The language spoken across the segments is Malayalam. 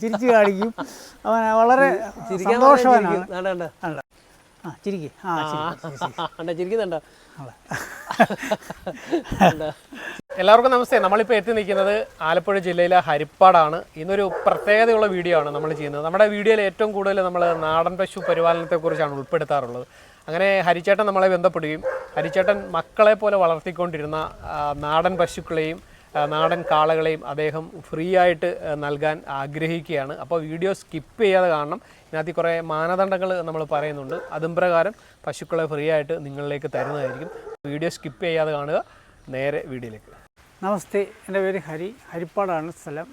ചിരിച്ച് കാണിക്കും. അവൻ വളരെ സന്തോഷവാനാണ്. ആ ചിരിക്ക്. ആ ചിരിക്കുന്നുണ്ടോ? എല്ലാവർക്കും നമസ്തേ. നമ്മളിപ്പോൾ എത്തി നിൽക്കുന്നത് ആലപ്പുഴ ജില്ലയിലെ ഹരിപ്പാടാണ്. ഇന്നൊരു പ്രത്യേകതയുള്ള വീഡിയോ ആണ് നമ്മൾ ചെയ്യുന്നത്. നമ്മുടെ വീഡിയോയിൽ ഏറ്റവും കൂടുതൽ നമ്മൾ നാടൻ പശു പരിപാലനത്തെക്കുറിച്ചാണ് ഉൾപ്പെടുത്താറുള്ളത്. അങ്ങനെ ഹരിച്ചേട്ടൻ നമ്മളെ ബന്ധപ്പെടുകയും ഹരിച്ചേട്ടൻ മക്കളെ പോലെ വളർത്തിക്കൊണ്ടിരുന്ന നാടൻ പശുക്കളെയും നാടൻ കാളകളെയും അദ്ദേഹം ഫ്രീ ആയിട്ട് നൽകാൻ ആഗ്രഹിക്കുകയാണ്. അപ്പോൾ വീഡിയോ സ്കിപ്പ് ചെയ്യാതെ കാണണം. ഇതിനകത്ത് കുറേ മാനദണ്ഡങ്ങൾ നമ്മൾ പറയുന്നുണ്ട്. അതും പ്രകാരം പശുക്കളെ ഫ്രീ ആയിട്ട് നിങ്ങളിലേക്ക് തരുന്നതായിരിക്കും. വീഡിയോ സ്കിപ്പ് ചെയ്യാതെ കാണുക. നേരെ വീഡിയോയിലേക്ക്. നമസ്തേ. എന്റെ പേര് ഹരി. ഹരിപ്പാടാണ് സ്ഥലം.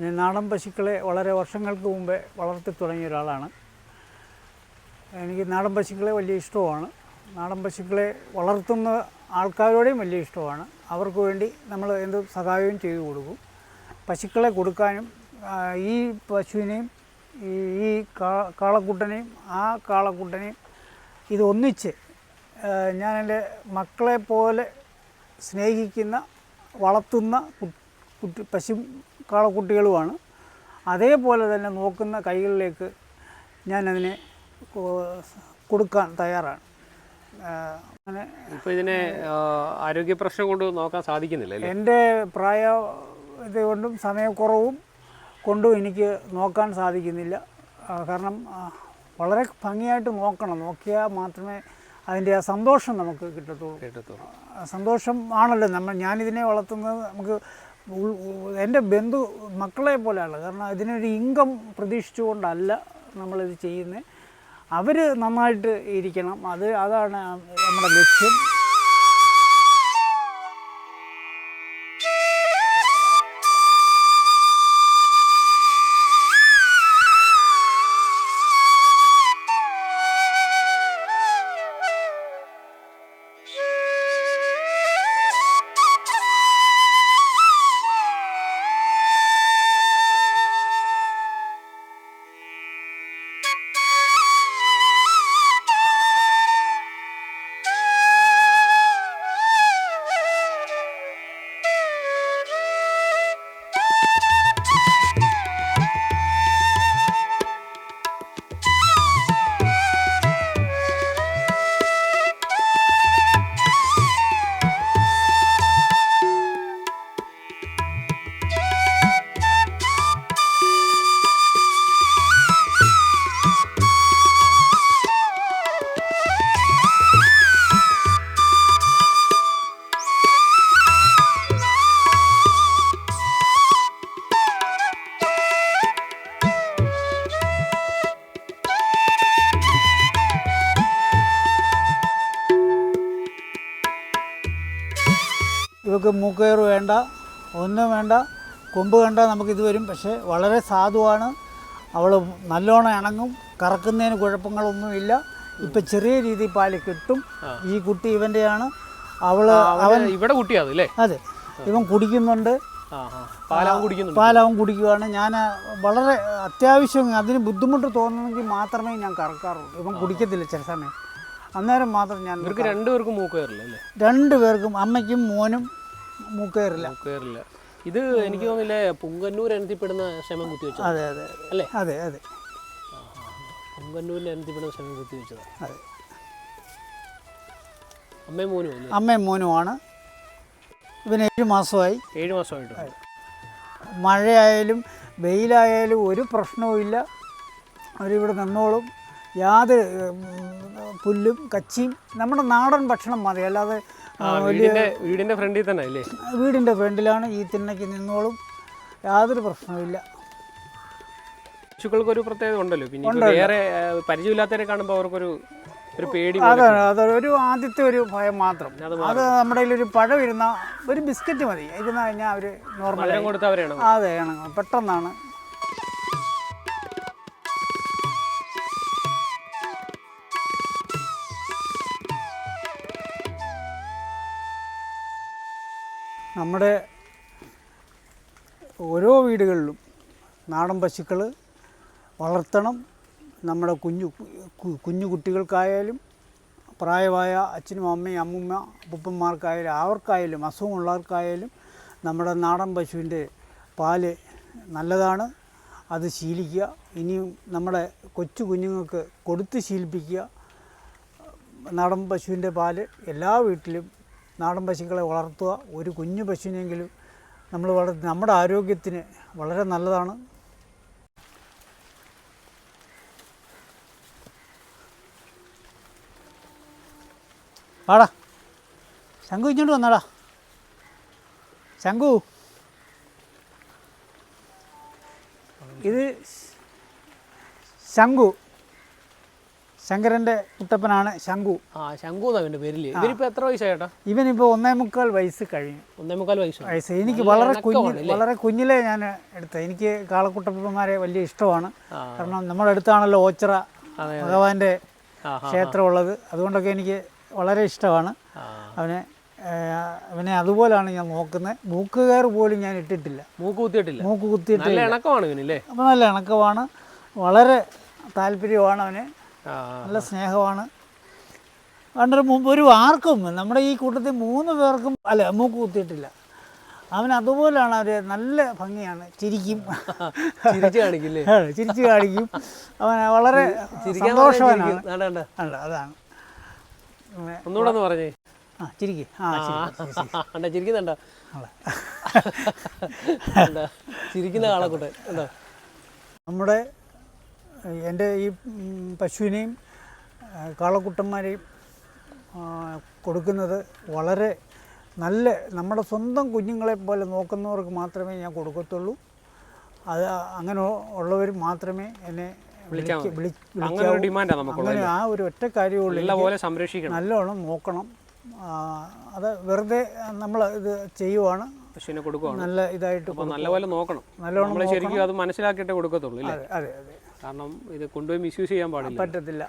ഞാൻ നാടൻ പശുക്കളെ വളരെ വർഷങ്ങൾക്ക് മുമ്പേ വളർത്തി തുടങ്ങിയ ഒരാളാണ്. എനിക്ക് നാടൻ പശുക്കളെ വലിയ ഇഷ്ടമാണ് നാടൻ പശുക്കളെ വളർത്തുന്ന ആൾക്കാരോടെയും വലിയ ഇഷ്ടമാണ്. അവർക്ക് വേണ്ടി നമ്മൾ എന്ത് സഹായവും ചെയ്തു കൊടുക്കും. പശുക്കളെ കൊടുക്കാനും ഈ പശുവിനെയും ഈ കാളക്കുട്ടനെയും ആ കാളക്കുട്ടനെയും ഇത് ഒന്നിച്ച് ഞാൻ എന്റെ മക്കളെ പോലെ സ്നേഹിക്കുന്ന വളർത്തുന്ന കുട്ടി പശു കാളക്കുട്ടികളുമാണ്. അതേപോലെ തന്നെ നോക്കുന്ന കൈകളിലേക്ക് ഞാനതിനെ കൊടുക്കാൻ തയ്യാറാണ്. ഇതിനെ ആരോഗ്യ പ്രശ്നം കൊണ്ട് നോക്കാൻ സാധിക്കുന്നില്ല എന്റെ പ്രായ ഇത് കൊണ്ടും സമയക്കുറവും കൊണ്ടും എനിക്ക് നോക്കാൻ സാധിക്കുന്നില്ല. കാരണം വളരെ ഭംഗിയായിട്ട് നോക്കണം. നോക്കിയാൽ മാത്രമേ അതിന്റെ ആ സന്തോഷം നമുക്ക് കിട്ടത്തുള്ളൂ. കിട്ടത്തുള്ളൂ. സന്തോഷം ആണല്ലോ നമ്മൾ ഞാനിതിനെ വളർത്തുന്നത് നമുക്ക് എന്റെ ബന്ധു മക്കളെ പോലെയാണ് കാരണം ഇതിനൊരു ഇൻകം പ്രതീക്ഷിച്ചുകൊണ്ടല്ല നമ്മളിത് ചെയ്യുന്നത്. അവർ നന്നായിട്ട് ഇരിക്കണം. അത് അതാണ് നമ്മുടെ ലക്ഷ്യം. ഇവക്ക് മൂക്കയർ വേണ്ട ഒന്നും വേണ്ട കൊമ്പ് കണ്ടാൽ നമുക്കിത് വരും. പക്ഷേ വളരെ സാധുവാണ്. അവൾ നല്ലോണം ഇണങ്ങും. കറക്കുന്നതിന് കുഴപ്പങ്ങളൊന്നുമില്ല ഇപ്പം ചെറിയ രീതിയിൽ പാൽ കിട്ടും. ഈ കുട്ടി ഇവന്റെയാണ് അവൾ അവൻ ഇവിടെ കുട്ടിയാ അല്ലേ? അതെ. ഇവൻ കുടിക്കുന്നുണ്ട്. പാലാവും കുടിക്കുവാണ്. ഞാൻ വളരെ അത്യാവശ്യം അതിന് ബുദ്ധിമുട്ട് തോന്നണമെങ്കിൽ മാത്രമേ ഞാൻ കറക്കാറുള്ളൂ. ഇവൻ കുടിക്കത്തില്ല ചില സമയം. അന്നേരം മാത്രം ഞാൻ രണ്ടുപേർക്കും മൂക്ക് കയറില്ല അല്ലേ? രണ്ടു പേർക്കും അമ്മയ്ക്കും മോനും മൂക്കയറില്ല മൂക്കേറില്ല. ഇത് എനിക്ക് തോന്നില്ല പുങ്കന്നൂർ എനത്തിപ്പെടുന്ന ശമം കുത്തി വെച്ചത്? അതെ അതെ അല്ലേ? അതെ അതെ. പുങ്കന്നൂരിൽ എനത്തിപ്പെടുന്ന ശമം കുത്തി വെച്ചത്. അതെ. അമ്മയും മോനും അമ്മയും മോനുമാണ് ഇവന് ഏഴ് മാസമായി. ഏഴ് മാസമായിട്ട്. മഴയായാലും വെയിലായാലും ഒരു പ്രശ്നവുമില്ല അവരിവിടെ നിന്നോളും. യാതൊരു പുല്ലും കച്ചിയും. നമ്മുടെ നാടൻ ഭക്ഷണം മതി. അല്ലാതെ വീടിന്റെ വീടിന്റെ ഫ്രണ്ടിൽ തന്നെ അല്ലേ വീടിന്റെ ഫ്രണ്ടിലാണ് ഈ തിണ്ണയ്ക്ക് നിന്നോളും. യാതൊരു പ്രശ്നവുമില്ല പശുക്കൾക്ക് ഒരു പ്രത്യേകത ഉണ്ടല്ലോ. പിന്നെ വേറെ പരിചയമില്ലാത്തവരെ കാണുമ്പോൾ അവർക്കൊരു ഒരു പേടി. അതാണ് അതൊരു ആദ്യത്തെ ഒരു ഭയം മാത്രം. അത് നമ്മുടെ ഒരു പഴം ഇരുന്ന ഒരു ബിസ്ക്കറ്റ് മതി. ഇരുന്ന് കഴിഞ്ഞാൽ അവർ നോർമൽ കൊടുത്തവരാണ്. അതെ പെട്ടെന്നാണ് നമ്മുടെ ഓരോ വീടുകളിലും നാടൻ പശുക്കൾ വളർത്തണം. നമ്മുടെ കുഞ്ഞു കുഞ്ഞു കുട്ടികൾക്കായാലും പ്രായമായ അച്ഛനും അമ്മയും അമ്മുമ്മ അപ്പൂപ്പന്മാർക്കായാലും ആർക്കായാലും അസുഖമുള്ളവർക്കായാലും നമ്മുടെ നാടൻ പശുവിന്റെ പാൽ നല്ലതാണ്. അത് ശീലിക്കുക. ഇനിയും നമ്മുടെ കൊച്ചു കുഞ്ഞുങ്ങൾക്ക് കൊടുത്ത് ശീലിപ്പിക്കുക. നാടൻ പശുവിന്റെ പാൽ എല്ലാ വീട്ടിലും നാടൻ പശുക്കളെ വളർത്തുക. ഒരു കുഞ്ഞു പശുവിനെങ്കിലും നമ്മൾ വളർത്തി നമ്മുടെ ആരോഗ്യത്തിന് വളരെ നല്ലതാണ്. വാടാ. ശംഖു ഇങ്ങോട്ട് വന്നാടാ. ശംഖു. ഇത് ശംഖു. ശങ്കരന്റെ കുട്ടപ്പനാണ് ശംഖു ആ ശംഖു എന്നാ പേരിൽ. പേരില്ലേ ഇവരിപ്പോ എത്ര വയസ്സായിട്ടാ? ഇവനിപ്പോ ഒന്നേ മുക്കാൽ വയസ്സ് കഴിഞ്ഞു. ഒന്നേ മുക്കാൽ വയസ്സ്. വയസ്സ്. എനിക്ക് വളരെ കുഞ്ഞ് വളരെ കുഞ്ഞിലെ ഞാൻ എടുത്ത എനിക്ക് കാളക്കുട്ടപ്പന്മാരെ വലിയ ഇഷ്ടമാണ്. കാരണം നമ്മുടെ അടുത്താണല്ലോ ഓച്ചിറ ഭഗവാന്റെ ക്ഷേത്രമുള്ളത്. അതുകൊണ്ടൊക്കെ എനിക്ക് വളരെ ഇഷ്ടമാണ്. അവനെ അവനെ അതുപോലാണ് ഞാൻ നോക്കുന്നത്. മൂക്കുകയർ പോലും ഞാൻ ഇട്ടിട്ടില്ല. മൂക്ക് കുത്തിയിട്ടില്ല? മൂക്ക് കുത്തിയിട്ടില്ല. നല്ല ഇണക്കമാണ് ഇവനില്ലേ? അപ്പോൾ നല്ല ഇണക്കമാണ്. വളരെ താല്പര്യമാണ് അവന്. നല്ല സ്നേഹമാണ്. കണ്ടൊരു മുമ്പ് ഒരു ആർക്കും നമ്മുടെ ഈ കൂട്ടത്തിൽ മൂന്ന് പേർക്കും അല്ല മൂക്ക് കുത്തിയിട്ടില്ല. അവൻ അതുപോലെയാണ് അവർ നല്ല ഭംഗിയാണ്. ചിരിക്കും. ചിരിച്ചു കാണിക്കില്ലേ? ചിരിച്ചു കാണിക്കും. അവൻ വളരെ സന്തോഷവാനാണ്. അതാണ്. ഒന്നുകൂടെ ഒന്ന് പറഞ്ഞേ. ആ ചിരിക്ക്. ആ ചിരിക്കുന്നുണ്ടോ? ചിരിക്കുന്ന കാളക്കൂട്ടെ ഉണ്ടോ നമ്മുടെ എന്റെ ഈ പശുവിനെയും കാളക്കുട്ടന്മാരെയും കൊടുക്കുന്നത് വളരെ നല്ല നമ്മുടെ സ്വന്തം കുഞ്ഞുങ്ങളെ പോലെ നോക്കുന്നവർക്ക് മാത്രമേ ഞാൻ കൊടുക്കത്തുള്ളൂ. അത് അങ്ങനെ ഉള്ളവർ മാത്രമേ എന്നെ അങ്ങനെ ആ ഒരു ഒറ്റ കാര്യമുള്ളൂ നല്ലോണം നോക്കണം. അത് വെറുതെ നമ്മൾ ഇത് ചെയ്യുവാണ്. പശുവിനെ നല്ല ഇതായിട്ട് അപ്പോൾ നല്ല നോക്കണം. നല്ലോണം ശരിക്കും അത് മനസ്സിലാക്കിയിട്ടേ കൊടുക്കത്തുള്ളൂ അതെ അതെ. കാരണം ഇത് കൊണ്ടുപോയി മിസ്യൂസ് ചെയ്യാൻ പാടില്ല. പറ്റത്തില്ല.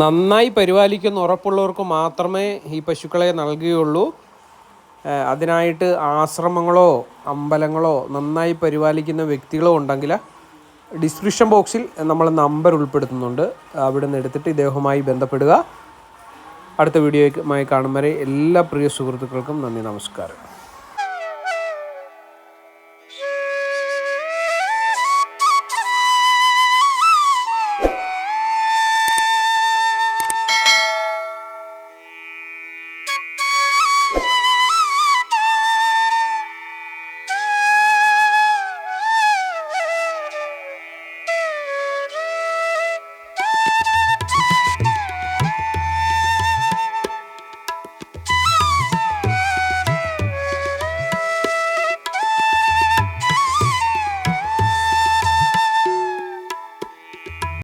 നന്നായി പരിപാലിക്കുന്ന ഉറപ്പുള്ളവർക്ക് മാത്രമേ ഈ പശുക്കളെ നൽകുകയുള്ളൂ. അതിനായിട്ട് ആശ്രമങ്ങളോ അമ്പലങ്ങളോ നന്നായി പരിപാലിക്കുന്ന വ്യക്തികളോ ഉണ്ടെങ്കിൽ ഡിസ്ക്രിപ്ഷൻ ബോക്സിൽ നമ്മൾ നമ്പർ ഉൾപ്പെടുത്തുന്നുണ്ട്. അവിടെ നിന്ന് എടുത്തിട്ട് ഇദ്ദേഹവുമായി ബന്ധപ്പെടുക. അടുത്ത വീഡിയോയുമായി കാണും വരെ എല്ലാ പ്രിയ സുഹൃത്തുക്കൾക്കും നന്ദി നമസ്കാരം.